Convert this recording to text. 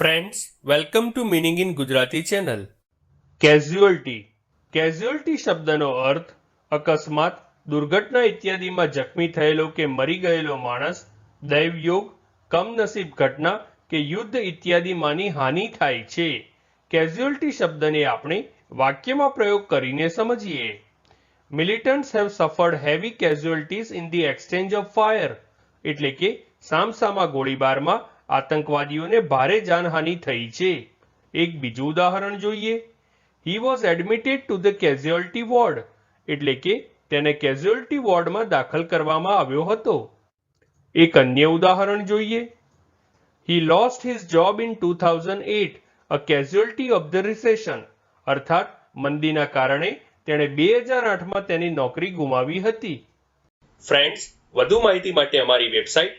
Friends welcome to meaning in Gujarati channel casualty casualty શબ્દનો અર્થ, અકસ્માત, દુર્ઘટના ઇત્યાદિમાં જખમી થયેલો કે મરી ગયેલો માણસ, દૈવયોગ, કમનસીબ ઘટના કે યુદ્ધ ઇત્યાદિમાંની હાનિ થાય છે. કેઝ્યુઅલ્ટી શબ્દને આપણે વાક્યમાં પ્રયોગ કરીને સમજીએ. Militants have suffered heavy casualties in the exchange of fire એટલે કે સામસામા ગોળીબારમાં આતંકવાદીઓને ભારે જાનહાનિ થઈ છે. એક બીજું ઉદાહરણ જોઈએ. He was admitted to the casualty ward એટલે કે તેને કેઝ્યુઅલ્ટી વોર્ડમાં દાખલ કરવામાં આવ્યો હતો. એક અન્ય ઉદાહરણ જોઈએ. He lost his job in two thousand at a casualty of the recession અર્થાત મંદીના કારણે તેણે બે હજાર આઠમાં તેની નોકરી ગુમાવી હતી. ફ્રેન્ડ્સ વધુ માહિતી માટે અમારી website